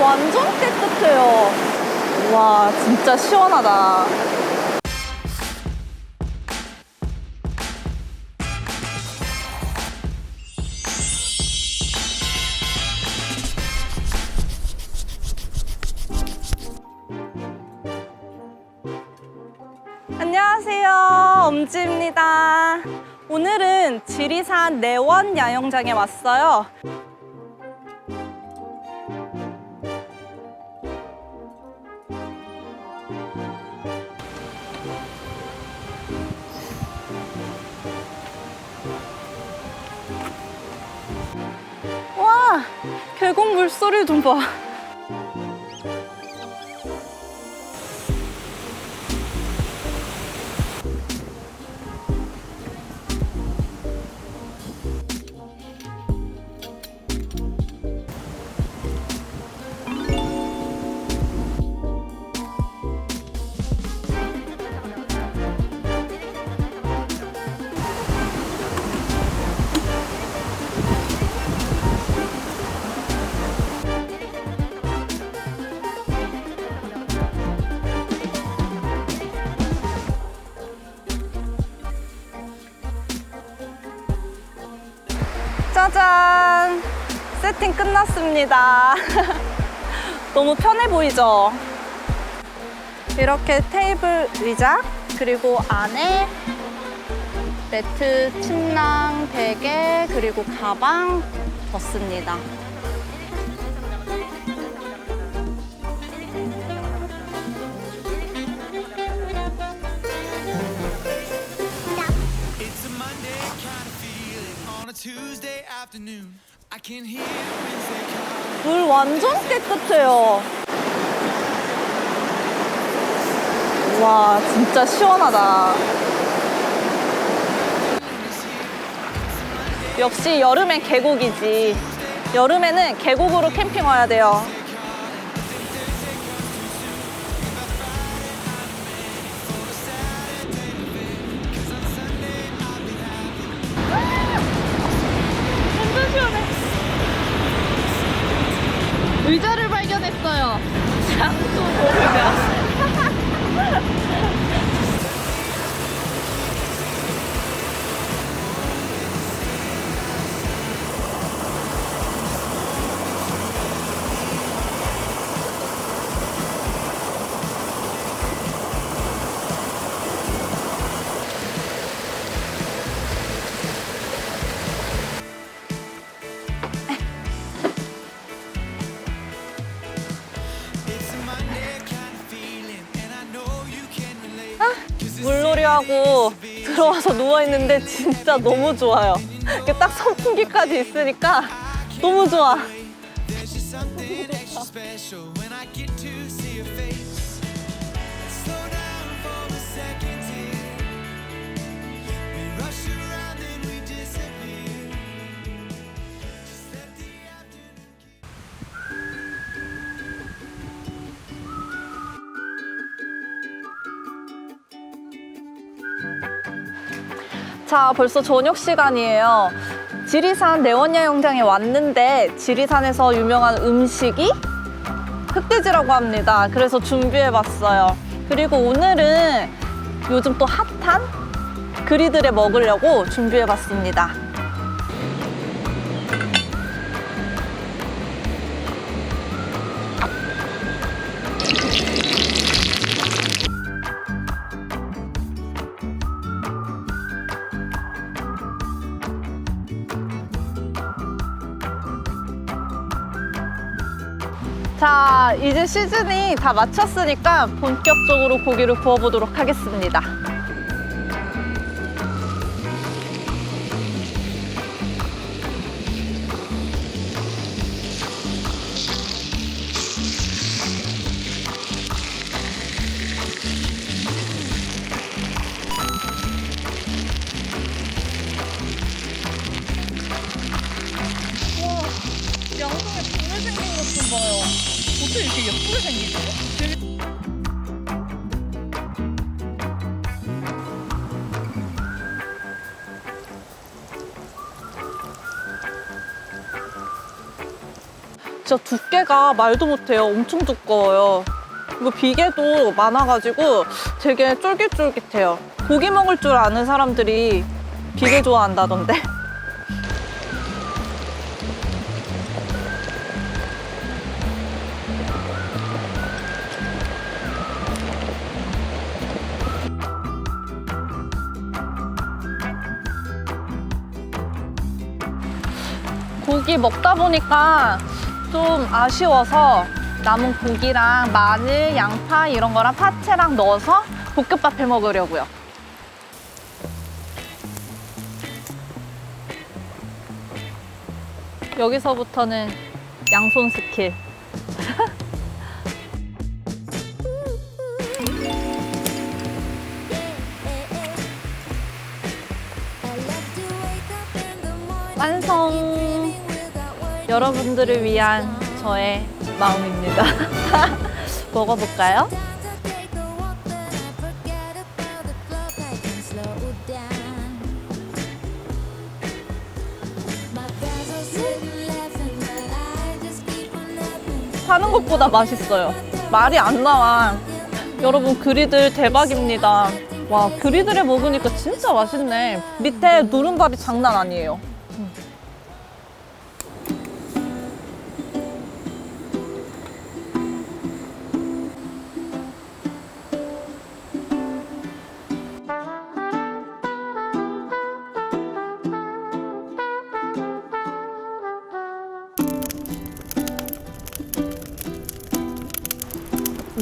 완전 깨끗해요. 와, 진짜 시원하다. 안녕하세요. 엄지입니다. 오늘은 지리산 내원 야영장에 왔어요. 계곡 물소리 좀 봐. 끝났습니다. 너무 편해 보이죠? 이렇게 테이블 의자, 그리고 안에 매트, 침낭, 베개, 그리고 가방 뒀습니다. 물 완전 깨끗해요. 와, 진짜 시원하다. 역시 여름엔 계곡이지. 여름에는 계곡으로 캠핑 와야 돼요. 의자를 발견했어요. 장소 모르가. 물놀이하고 들어와서 누워있는데 진짜 너무 좋아요. 이렇게 딱 선풍기까지 있으니까 너무 좋아. 자, 벌써 저녁 시간이에요. 지리산 내원야영장에 왔는데 지리산에서 유명한 음식이 흑돼지라고 합니다. 그래서 준비해봤어요. 그리고 오늘은 요즘 또 핫한 그리들에 먹으려고 준비해봤습니다. 자, 이제 시즌이 다 마쳤으니까 본격적으로 고기를 구워보도록 하겠습니다. 진짜 두께가 말도 못해요. 엄청 두꺼워요. 이거 비계도 많아가지고 되게 쫄깃쫄깃해요. 고기 먹을 줄 아는 사람들이 비계 좋아한다던데. 고기 먹다 보니까 좀 아쉬워서 남은 고기랑 마늘, 양파 이런 거랑 파채랑 넣어서 볶음밥 해 먹으려고요. 여기서부터는 양손 스킬. 여러분들을 위한 저의 마음입니다. 먹어볼까요? 파는 것보다 맛있어요. 말이 안 나와. 여러분 그리들 대박입니다. 와 그리들에 먹으니까 진짜 맛있네. 밑에 누른밥이 장난 아니에요.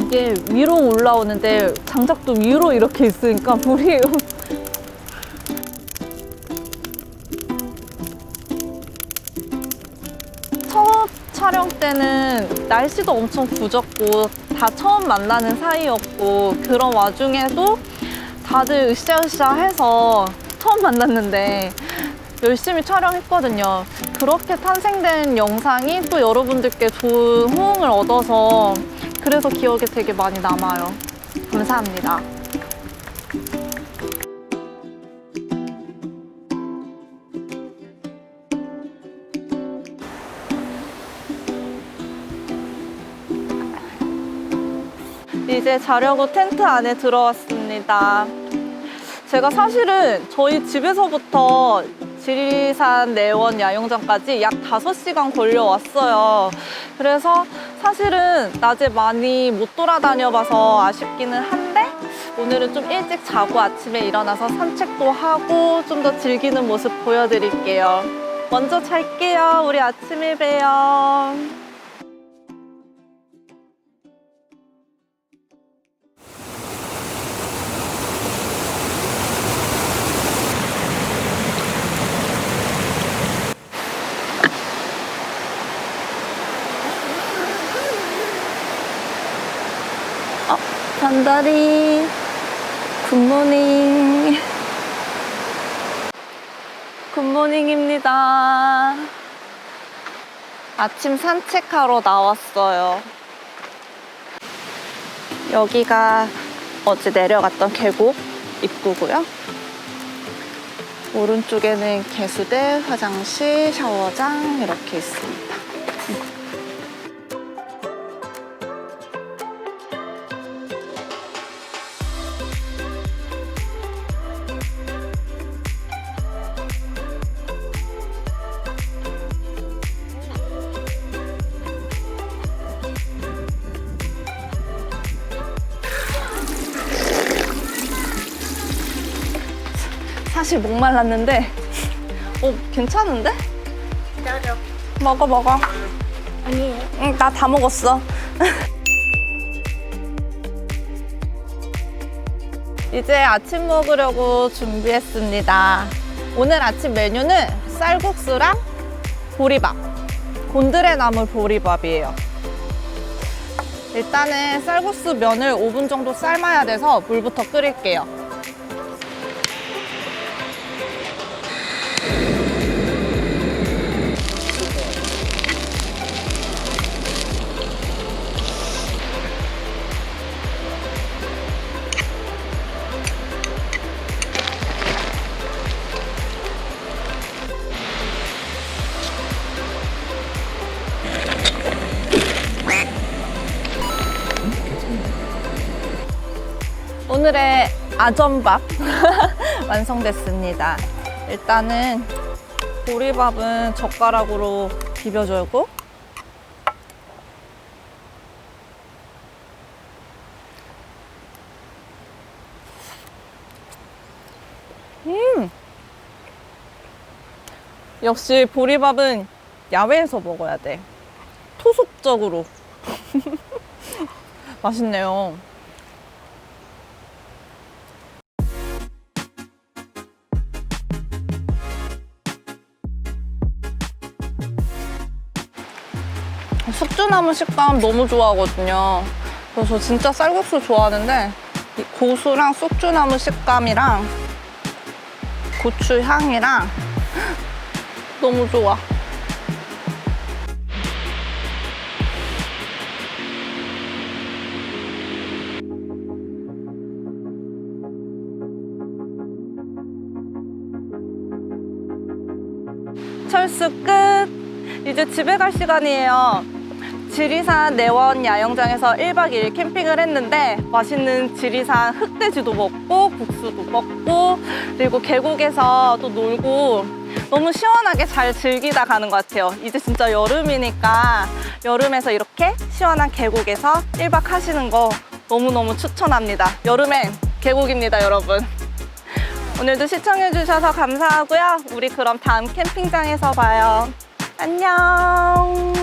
이게 위로 올라오는데 장작도 위로 이렇게 있으니까 불이 첫 촬영 때는 날씨도 엄청 구졌고 다 처음 만나는 사이였고 그런 와중에도 다들 으쌰으쌰 해서 처음 만났는데 열심히 촬영했거든요. 그렇게 탄생된 영상이 또 여러분들께 좋은 호응을 얻어서 그래서 기억에 되게 많이 남아요. 감사합니다. 이제 자려고 텐트 안에 들어왔습니다. 제가 사실은 저희 집에서부터 지리산 내원 야영장까지 약 5시간 걸려왔어요. 그래서 사실은 낮에 많이 못 돌아다녀 봐서 아쉽기는 한데 오늘은 좀 일찍 자고 아침에 일어나서 산책도 하고 좀 더 즐기는 모습 보여드릴게요. 먼저 잘게요. 우리 아침에 봬요. 어, 반다리. 굿모닝. 굿모닝입니다. 아침 산책하러 나왔어요. 여기가 어제 내려갔던 계곡 입구고요. 오른쪽에는 개수대, 화장실, 샤워장 이렇게 있습니다. 사실 목말랐는데 어 괜찮은데? 기다려. 먹어 먹어 아니에요. 응 나 다 먹었어 이제 아침 먹으려고 준비했습니다 오늘 아침 메뉴는 쌀국수랑 보리밥 곤드레 나물 보리밥이에요 일단은 쌀국수 면을 5분 정도 삶아야 돼서 물부터 끓일게요 오늘의 아점밥 완성됐습니다. 일단은 보리밥은 젓가락으로 비벼주고 음 역시 보리밥은 야외에서 먹어야 돼. 토속적으로. 맛있네요. 숙주나물 식감 너무 좋아하거든요. 그래서 진짜 쌀국수 좋아하는데 이 고수랑 숙주나물 식감이랑 고추 향이랑 너무 좋아. 철수 끝! 이제 집에 갈 시간이에요. 지리산 내원 야영장에서 1박 2일 캠핑을 했는데 맛있는 지리산 흑돼지도 먹고 국수도 먹고 그리고 계곡에서 또 놀고 너무 시원하게 잘 즐기다 가는 것 같아요. 이제 진짜 여름이니까 여름에서 이렇게 시원한 계곡에서 1박 하시는 거 너무너무 추천합니다. 여름엔 계곡입니다, 여러분. 오늘도 시청해주셔서 감사하고요. 우리 그럼 다음 캠핑장에서 봐요. 안녕.